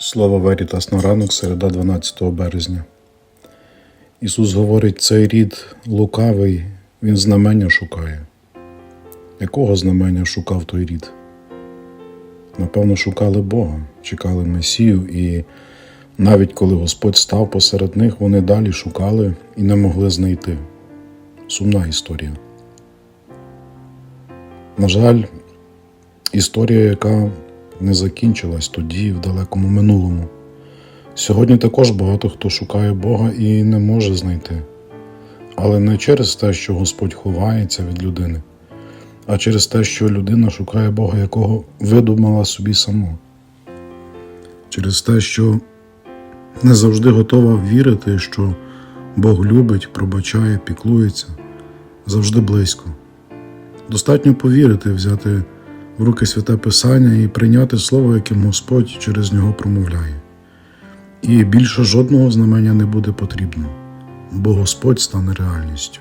Слово Верітас на ранок, середа 12 березня. Ісус говорить, цей рід лукавий, він знамення шукає. Якого знамення шукав той рід? Напевно, шукали Бога, чекали Месію, і навіть коли Господь став посеред них, вони далі шукали і не могли знайти. Сумна історія. На жаль, історія, яка не закінчилась тоді, в далекому минулому. Сьогодні також багато хто шукає Бога і не може знайти. Але не через те, що Господь ховається від людини, а через те, що людина шукає Бога, якого видумала собі сама. Через те, що не завжди готова вірити, що Бог любить, пробачає, піклується, завжди близько. Достатньо повірити, взяти в руки святе Писання і прийняти слово, яким Господь через нього промовляє. І більше жодного знамення не буде потрібно, бо Господь стане реальністю.